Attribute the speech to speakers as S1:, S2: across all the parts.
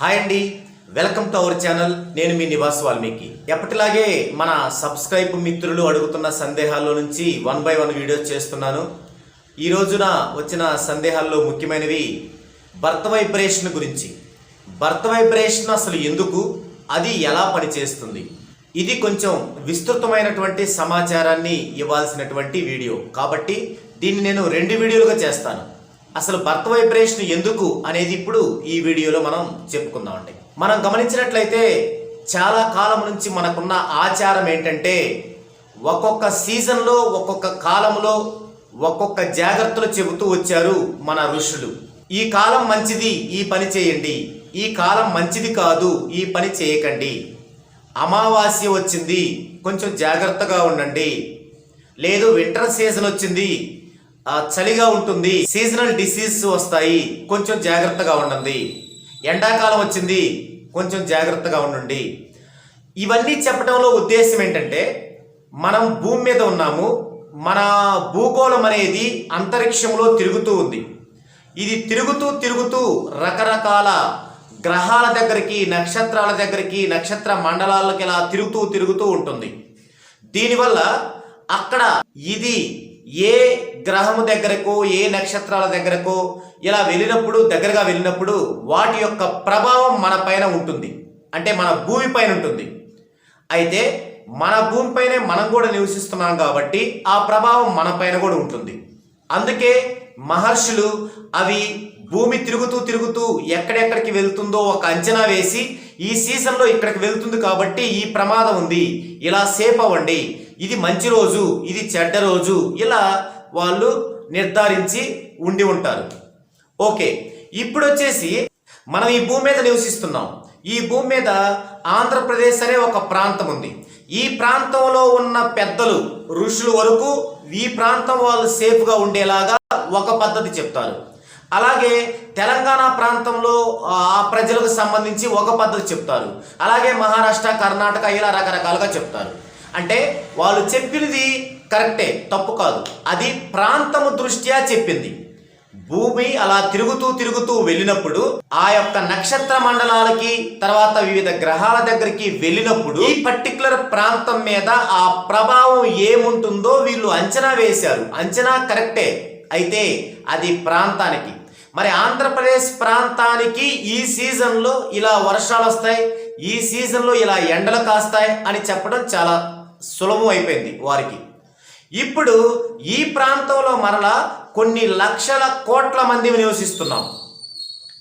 S1: Hi అండి. Welcome to our channel. నేను మీ నివాస్ వాల్మీకి. ఎప్పటిలాగే మన సబ్స్క్రైబ్ మిత్రులు అడుగుతున్న సందేహాల్లో నుంచి వన్ బై వన్ వీడియోస్ చేస్తున్నాను. ఈ రోజున వచ్చిన సందేహాల్లో ముఖ్యమైనవి బర్త్ వైబ్రేషన్ గురించి. బర్త్ వైబ్రేషన్ అసలు ఎందుకు? అది ఎలా పనిచేస్తుంది? ఇది కొంచెం విస్తృతమైనటువంటి సమాచారాన్ని ఇవ్వాల్సినటువంటి వీడియో. కాబట్టి దీన్ని నేను రెండు వీడియోలుగా చేస్తాను. అసలు బర్త్ వైబ్రేషన్ ఎందుకు అనేది ఇప్పుడు ఈ వీడియోలో మనం చెప్పుకుందామండి. మనం గమనించినట్లయితే చాలా కాలం నుంచి మనకున్న ఆచారం ఏంటంటే ఒక్కొక్క సీజన్లో ఒక్కొక్క కాలంలో ఒక్కొక్క జాగ్రత్తలు చెబుతూ వచ్చారు మన ఋషులు. ఈ కాలం మంచిది ఈ పని చేయండి. ఈ కాలం మంచిది కాదు ఈ పని చేయకండి. అమావాస్య వచ్చింది కొంచెం జాగ్రత్తగా ఉండండి. లేదు వింటర్ సీజన్ వచ్చింది చలిగా ఉంటుంది. సీజనల్ డిసీజ్ వస్తాయి. కొంచెం జాగ్రత్తగా ఉండండి. ఎండాకాలం వచ్చింది. కొంచెం జాగ్రత్తగా ఉండండి. ఇవన్నీ చెప్పడంలో ఉద్దేశం ఏంటంటే మనం భూమి మీద ఉన్నాము. మన భూగోళం అనేది అంతరిక్షంలో తిరుగుతూ ఉంది. ఇది తిరుగుతూ తిరుగుతూ రకరకాల గ్రహాల దగ్గరికి నక్షత్రాల దగ్గరికి నక్షత్ర మండలాలకి ఇలా తిరుగుతూ తిరుగుతూ ఉంటుంది. దీనివల్ల అక్కడ ఇది ఏ గ్రహము దగ్గరకు ఏ నక్షత్రాల దగ్గరకు ఇలా వెళ్ళినప్పుడు దగ్గరగా వెళ్ళినప్పుడు వాటి యొక్క ప్రభావం మన పైన ఉంటుంది. అంటే మన భూమి పైన ఉంటుంది. అయితే మన భూమిపైనే మనం కూడా నివసిస్తున్నాం కాబట్టి ఆ ప్రభావం మన పైన కూడా ఉంటుంది. అందుకే మహర్షులు అవి భూమి తిరుగుతూ తిరుగుతూ ఎక్కడెక్కడికి వెళ్తుందో ఒక అంచనా వేసి ఈ సీజన్లో ఇక్కడికి వెళ్తుంది కాబట్టి ఈ ప్రమాదం ఉంది. ఇలా సేఫ్ అవ్వండి. ఇది మంచి రోజు ఇది చెడ్డ రోజు ఇలా వాళ్ళు నిర్ధారించి ఉండి ఉంటారు. ఓకే ఇప్పుడు వచ్చేసి మనం ఈ భూమి మీద నివసిస్తున్నాం. ఈ భూమి మీద ఆంధ్రప్రదేశ్ అనే ఒక ప్రాంతం ఉంది. ఈ ప్రాంతంలో ఉన్న పెద్దలు ఋషులు వరకు ఈ ప్రాంతం వాళ్ళు సేఫ్గా ఉండేలాగా ఒక పద్ధతి చెప్తారు. అలాగే తెలంగాణ ప్రాంతంలో ఆ ప్రజలకు సంబంధించి ఒక పద్ధతి చెప్తారు. అలాగే మహారాష్ట్ర కర్ణాటక ఇలా రకరకాలుగా చెప్తారు. అంటే వాళ్ళు చెప్పినది కరెక్టే తప్పు కాదు. అది ప్రాంతము దృష్ట్యా చెప్పింది. భూమి అలా తిరుగుతూ తిరుగుతూ వెళ్ళినప్పుడు ఆ యొక్క నక్షత్ర మండలాలకి తర్వాత వివిధ గ్రహాల దగ్గరికి వెళ్ళినప్పుడు ఈ పర్టికులర్ ప్రాంతం మీద ఆ ప్రభావం ఏముంటుందో వీళ్ళు అంచనా వేశారు. అంచనా కరెక్టే. అయితే అది ప్రాంతానికి. మరి ఆంధ్రప్రదేశ్ ప్రాంతానికి ఈ సీజన్లో ఇలా వర్షాలు వస్తాయి ఈ సీజన్లో ఇలా ఎండలు కాస్తాయి అని చెప్పడం చాలా సులభం అయిపోయింది వారికి. ఇప్పుడు ఈ ప్రాంతంలో మరలా కొన్ని లక్షల కోట్ల మంది నివసిస్తున్నాం.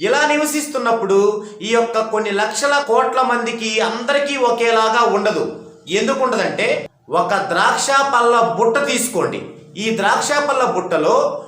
S1: ఇలా నివసిస్తున్నప్పుడు ఈ యొక్క కొన్ని లక్షల కోట్ల మందికి అందరికీ ఒకేలాగా ఉండదు. ఎందుకు ఉండదంటే ఒక ద్రాక్ష పళ్ళ బుట్ట తీసుకోండి. ఈ ద్రాక్ష పళ్ళ బుట్టలో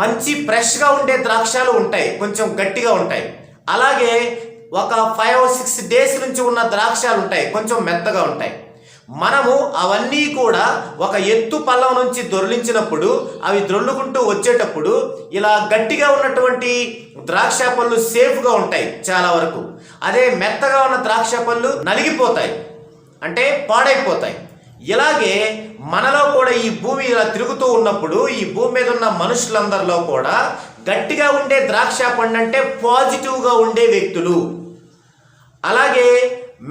S1: మంచి ఫ్రెష్గా ఉండే ద్రాక్షాలు ఉంటాయి కొంచెం గట్టిగా ఉంటాయి. అలాగే ఒక ఫైవ్ సిక్స్ డేస్ నుంచి ఉన్న ద్రాక్షాలు ఉంటాయి కొంచెం మెత్తగా ఉంటాయి. మనము అవన్నీ కూడా ఒక ఎత్తు పల్లం నుంచి దొరిలించినప్పుడు అవి దొర్లుకుంటూ వచ్చేటప్పుడు ఇలా గట్టిగా ఉన్నటువంటి ద్రాక్ష పళ్ళు సేఫ్గా ఉంటాయి చాలా వరకు. అదే మెత్తగా ఉన్న ద్రాక్ష పళ్ళు నలిగిపోతాయి అంటే పాడైపోతాయి. ఇలాగే మనలో కూడా ఈ భూమి ఇలా తిరుగుతూ ఉన్నప్పుడు ఈ భూమి మీద ఉన్న మనుషులందరిలో కూడా గట్టిగా ఉండే ద్రాక్ష పండు అంటే పాజిటివ్గా ఉండే వ్యక్తులు. అలాగే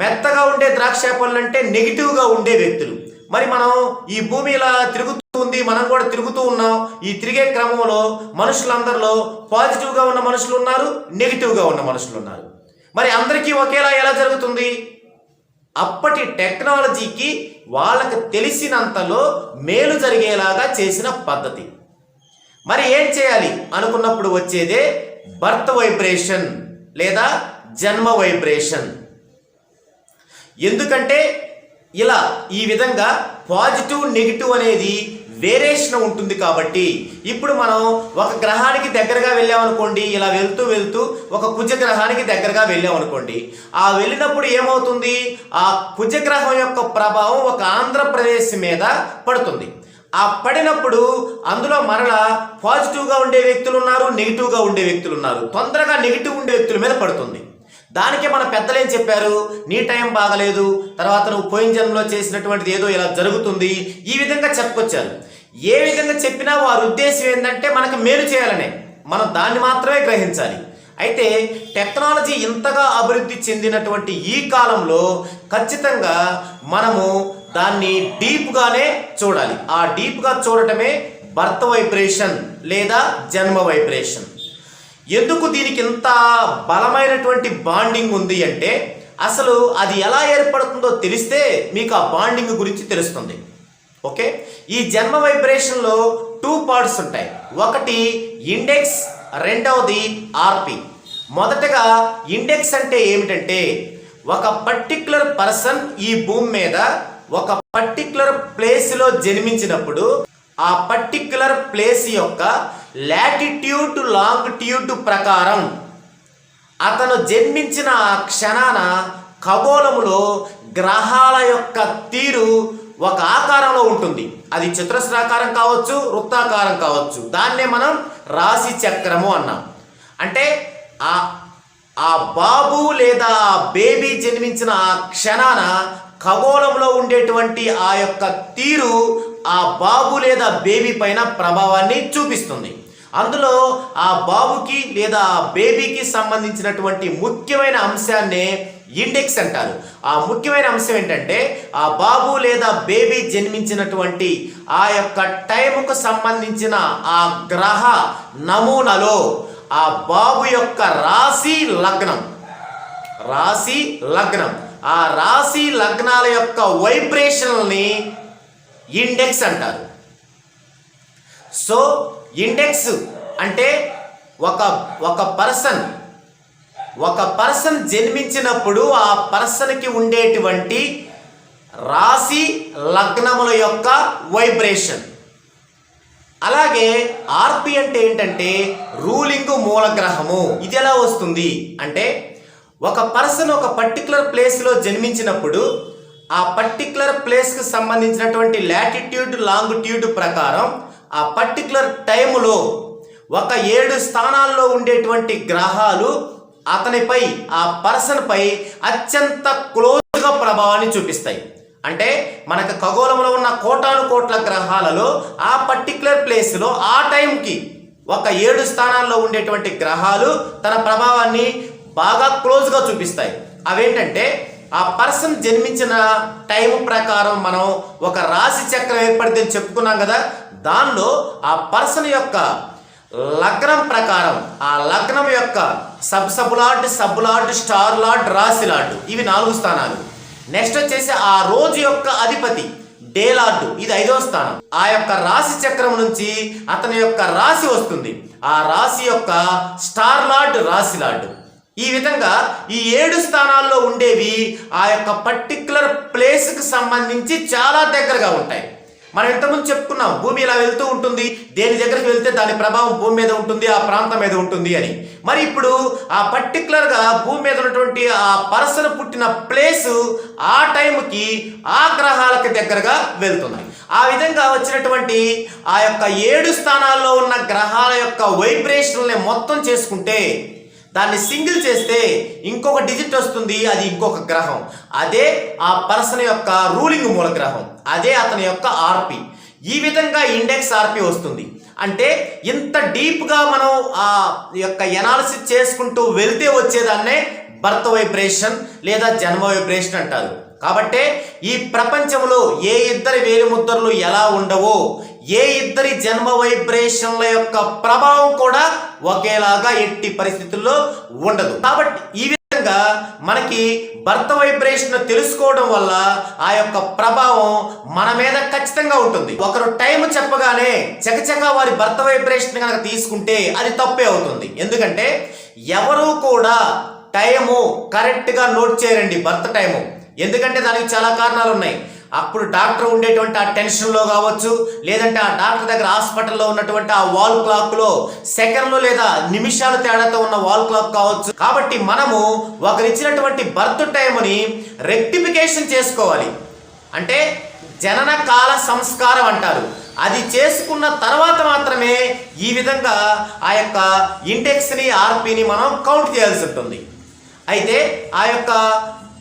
S1: మెత్తగా ఉండే ద్రాక్ష పండ్లు అంటే నెగిటివ్గా ఉండే వ్యక్తులు. మరి మనం ఈ భూమి ఇలా తిరుగుతుంది మనం కూడా తిరుగుతూ ఉన్నాం ఈ తిరిగే క్రమంలో మనుషులందరిలో పాజిటివ్గా ఉన్న మనుషులు ఉన్నారు నెగిటివ్గా ఉన్న మనుషులు ఉన్నారు. మరి అందరికీ ఒకేలా ఎలా జరుగుతుంది? అప్పటి టెక్నాలజీకి వాళ్ళకి తెలిసినంతలో మేలు జరిగేలాగా చేసిన పద్ధతి. మరి ఏం చేయాలి? అనుకున్నప్పుడు వచ్చేదే బర్త్ వైబ్రేషన్ లేదా జన్మ వైబ్రేషన్. ఎందుకంటే ఇలా ఈ విధంగా పాజిటివ్ నెగిటివ్ అనేది వేరియేషన్ ఉంటుంది కాబట్టి ఇప్పుడు మనం ఒక గ్రహానికి దగ్గరగా వెళ్ళామనుకోండి ఇలా వెళ్తూ వెళ్తూ ఒక కుజగ్రహానికి దగ్గరగా వెళ్ళామనుకోండి ఆ వెళ్ళినప్పుడు ఏమవుతుంది? ఆ కుజగ్రహం యొక్క ప్రభావం ఒక ఆంధ్రప్రదేశ్ మీద పడుతుంది. ఆ పడినప్పుడు అందులో మరలా పాజిటివ్గా ఉండే వ్యక్తులు ఉన్నారు నెగిటివ్గా ఉండే వ్యక్తులు ఉన్నారు. తొందరగా నెగిటివ్ ఉండే వ్యక్తుల మీద పడుతుంది. దానికే మన పెద్దలు ఏం చెప్పారు? నీ టైం బాగలేదు తర్వాత నువ్వు పోయిన జన్మలో చేసినటువంటిది ఏదో ఇలా జరుగుతుంది ఈ విధంగా చెప్పుకొచ్చారు. ఏ విధంగా చెప్పినా వారి ఉద్దేశం ఏంటంటే మనకు మేలు చేయాలనే. మనం దాన్ని మాత్రమే గ్రహించాలి. అయితే టెక్నాలజీ ఇంతగా అభివృద్ధి చెందినటువంటి ఈ కాలంలో ఖచ్చితంగా మనము దాన్ని డీప్గానే చూడాలి. ఆ డీప్గా చూడటమే బర్త్ వైబ్రేషన్ లేదా జన్మ వైబ్రేషన్. ఎందుకు దీనికి ఇంత బలమైనటువంటి బాండింగ్ ఉంది అంటే అసలు అది ఎలా ఏర్పడుతుందో తెలిస్తే మీకు ఆ బాండింగ్ గురించి తెలుస్తుంది. ఓకే? ఈ జన్మ వైబ్రేషన్లో టూ పార్ట్స్ ఉంటాయి. ఒకటి ఇండెక్స్ రెండవది ఆర్పి మొదటగా ఇండెక్స్ అంటే ఏమిటంటే ఒక పర్టిక్యులర్ పర్సన్ ఈ భూమి మీద ఒక పర్టిక్యులర్ ప్లేస్లో జన్మించినప్పుడు ఆ పర్టిక్యులర్ ప్లేస్ యొక్క లాటిట్యూడ్ లాంగిట్యూడ్ ప్రకారం అతను జన్మించిన ఆ క్షణాన ఖగోళములో గ్రహాల యొక్క తీరు ఒక ఆకారంలో ఉంటుంది. అది చతురస్రాకారం కావచ్చు వృత్తాకారం కావచ్చు. దాన్నే మనం రాశి చక్రము అన్నాం. అంటే ఆ ఆ బాబు లేదా ఆ బేబీ జన్మించిన ఆ క్షణాన ఖగోళంలో ఉండేటువంటి ఆ యొక్క తీరు ఆ బాబు లేదా బేబీ పైన ప్రభావాన్ని చూపిస్తుంది. అందులో ఆ బాబుకి లేదా ఆ బేబీకి సంబంధించినటువంటి ముఖ్యమైన అంశాన్నే ఇండెక్స్ అంటారు. ఆ ముఖ్యమైన అంశం ఏంటంటే ఆ బాబు లేదా బేబీ జన్మించినటువంటి ఆ యొక్క టైంకు సంబంధించిన ఆ గ్రహ నమూనాలో ఆ బాబు యొక్క రాశి లగ్నం. రాశి లగ్నం. ఆ రాశి లగ్నాల యొక్క వైబ్రేషన్ని ఇండెక్స్ అంటారు. సో ఇండెక్స్ అంటే ఒక ఒక పర్సన్. ఒక పర్సన్ జన్మించినప్పుడు ఆ పర్సన్కి ఉండేటువంటి రాశి లగ్నముల యొక్క వైబ్రేషన్. అలాగే ఆర్పి అంటే ఏంటంటే రూలింగ్ మూలగ్రహము. ఇది ఎలా వస్తుంది అంటే ఒక పర్సన్ ఒక పర్టికులర్ ప్లేస్లో జన్మించినప్పుడు ఆ పర్టికులర్ ప్లేస్కి సంబంధించినటువంటి లాటిట్యూడ్ లాంగిట్యూడ్ ప్రకారం ఆ పర్టికులర్ టైములో ఒక ఏడు స్థానాల్లో ఉండేటువంటి గ్రహాలు అతనిపై ఆ పర్సన్పై అత్యంత క్లోజ్గా ప్రభావాన్ని చూపిస్తాయి. అంటే మనకు ఖగోళంలో ఉన్న కోటాను కోట్ల గ్రహాలలో ఆ పర్టికులర్ ప్లేస్లో ఆ టైంకి ఒక ఏడు స్థానాల్లో ఉండేటువంటి గ్రహాలు తన ప్రభావాన్ని బాగా క్లోజ్గా చూపిస్తాయి. అవేంటంటే ఆ పర్సన్ జన్మించిన టైం ప్రకారం మనం ఒక రాశి చక్రం ఏర్పడిందని చెప్పుకున్నాం కదా. దానిలో ఆ పర్సన్ యొక్క లగ్నం ప్రకారం ఆ లగ్నం యొక్క sub sub lord sub star lord రాశి లార్డ్ ఇవి నాలుగు స్థానాలు. నెక్స్ట్ వచ్చేసి ఆ రోజు యొక్క అధిపతి డే లార్డు ఇది ఐదవ స్థానం. ఆ యొక్క రాశి చక్రం నుంచి అతని యొక్క రాశి వస్తుంది. ఆ రాశి యొక్క స్టార్ లార్డ్ రాశి లార్డు ఈ విధంగా ఈ ఏడు స్థానాల్లో ఉండేవి ఆ యొక్క పర్టిక్యులర్ ప్లేస్కి సంబంధించి చాలా దగ్గరగా ఉంటాయి. మనం ఇంతకుముందు చెప్పుకున్నాం భూమి ఇలా వెళ్తూ ఉంటుంది దేని దగ్గరికి వెళ్తే దాని ప్రభావం భూమి మీద ఉంటుంది ఆ ప్రాంతం మీద ఉంటుంది అని. మరి ఇప్పుడు ఆ పర్టికులర్గా భూమి మీద ఉన్నటువంటి ఆ పర్సన్ పుట్టిన ప్లేసు ఆ టైంకి ఆ గ్రహాలకు దగ్గరగా వెళ్తున్నాయి. ఆ విధంగా వచ్చినటువంటి ఆ యొక్క ఏడు స్థానాల్లో ఉన్న గ్రహాల యొక్క వైబ్రేషన్ని మొత్తం చేసుకుంటే దాన్ని సింగిల్ చేస్తే ఇంకొక డిజిట్ వస్తుంది అది ఇంకొక గ్రహం. అదే ఆ పర్సన్ యొక్క రూలింగ్ మూల గ్రహం. అదే అతని యొక్క ఆర్పి. ఈ విధంగా ఇండెక్స్ ఆర్పి వస్తుంది. అంటే ఇంత డీప్గా మనం ఆ యొక్క ఎనాలిసిస్ చేసుకుంటూ వెళ్తే వచ్చేదాన్నే బర్త్ వైబ్రేషన్ లేదా జన్మ వైబ్రేషన్ అంటారు. కాబట్టే ఈ ప్రపంచంలో ఏ ఇద్దరి వేలిముద్రలు ఎలా ఉండవో ఏ ఇద్దరి జన్మ వైబ్రేషన్ల యొక్క ప్రభావం కూడా ఒకేలాగా ఎట్టి పరిస్థితుల్లో ఉండదు. కాబట్టి ఈ విధంగా మనకి భర్త వైబ్రేషన్ తెలుసుకోవడం వల్ల ఆ యొక్క ప్రభావం మన మీద ఖచ్చితంగా ఉంటుంది. ఒకరు టైం చెప్పగానే చకచక వారి భర్త వైబ్రేషన్ కనుక తీసుకుంటే అది తప్పే అవుతుంది. ఎందుకంటే ఎవరు కూడా టైము కరెక్ట్గా నోట్ చేయరండి భర్త టైము. ఎందుకంటే దానికి చాలా కారణాలు ఉన్నాయి అప్పుడు డాక్టర్ ఉండేటువంటి ఆ టెన్షన్లో కావచ్చు లేదంటే ఆ డాక్టర్ దగ్గర హాస్పిటల్లో ఉన్నటువంటి ఆ వాల్ క్లాక్లో సెకండ్లు లేదా నిమిషాలు తేడాతో ఉన్న వాల్ క్లాక్ కావచ్చు. కాబట్టి మనము ఒకరిచ్చినటువంటి బర్త్ టైంని రెక్టిఫికేషన్ చేసుకోవాలి. అంటే జనన కాల సంస్కారం అంటారు. అది చేసుకున్న తర్వాత మాత్రమే ఈ విధంగా ఆ యొక్క ఇండెక్స్ని ఆర్పిని మనం కౌంట్ చేయాల్సి ఉంటుంది. అయితే ఆ యొక్క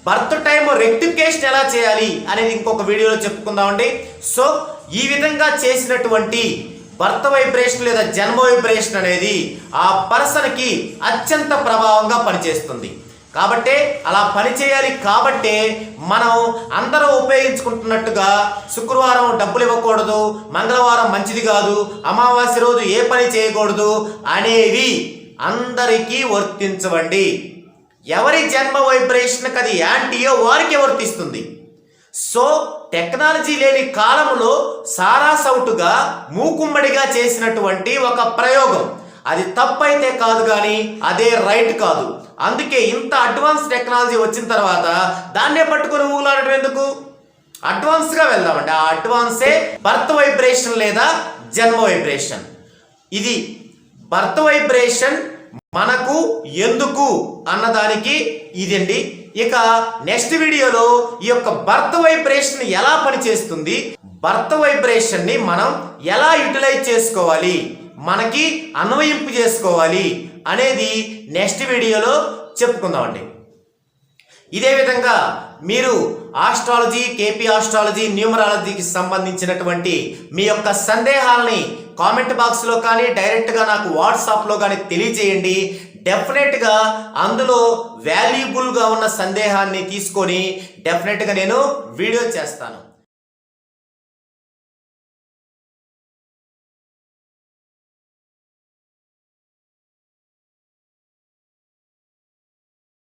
S1: బర్త్ టైం రెక్టిఫికేషన్ ఎలా చేయాలి అనేది ఇంకొక వీడియోలో చెప్పుకుందామండి. సో ఈ విధంగా చేసినటువంటి బర్త్ వైబ్రేషన్ లేదా జన్మ వైబ్రేషన్ అనేది ఆ పర్సన్కి అత్యంత ప్రభావంగా పనిచేస్తుంది. కాబట్టే అలా పనిచేయాలి కాబట్టే మనం అందరూ ఉపయోగించుకుంటున్నట్టుగా శుక్రవారం డబ్బులు ఇవ్వకూడదు మంగళవారం మంచిది కాదు అమావాస్య రోజు ఏ పని చేయకూడదు అనేవి అందరికీ వర్తించవండి. ఎవరి జన్మ వైబ్రేషన్కి అది యాంటీయో వారికి వర్తిస్తుంది. సో టెక్నాలజీ లేని కాలంలో సారాసౌటుగా మూకుమ్మడిగా చేసినటువంటి ఒక ప్రయోగం. అది తప్పైతే కాదు కానీ అదే రైట్ కాదు. అందుకే ఇంత అడ్వాన్స్ టెక్నాలజీ వచ్చిన తర్వాత దాన్నే పట్టుకొని ఊలాడటం ఎందుకు? అడ్వాన్స్గా వెళ్దామండి. ఆ అడ్వాన్సే బర్త్ వైబ్రేషన్ లేదా జన్మ వైబ్రేషన్. ఇది బర్త్ వైబ్రేషన్ మనకు ఎందుకు అన్నదానికి ఇదండి. ఇక నెక్స్ట్ వీడియోలో ఈ యొక్క బర్త్ వైబ్రేషన్ ఎలా పనిచేస్తుంది? బర్త్ వైబ్రేషన్ని మనం ఎలా యూటిలైజ్ చేసుకోవాలి? మనకి అన్వయింపు చేసుకోవాలి అనేది నెక్స్ట్ వీడియోలో చెప్పుకుందామండి. ఇదే విధంగా మీరు ఆస్ట్రాలజీ కేపీ ఆస్ట్రాలజీ న్యూమరాలజీకి సంబంధించినటువంటి మీ యొక్క సందేహాలని కామెంట్ బాక్స్లో కానీ డైరెక్ట్గా నాకు వాట్సాప్లో కానీ తెలియజేయండి. డెఫినెట్గా అందులో వాల్యుబుల్గా ఉన్న సందేహాన్ని తీసుకొని డెఫినెట్గా నేను వీడియో చేస్తాను.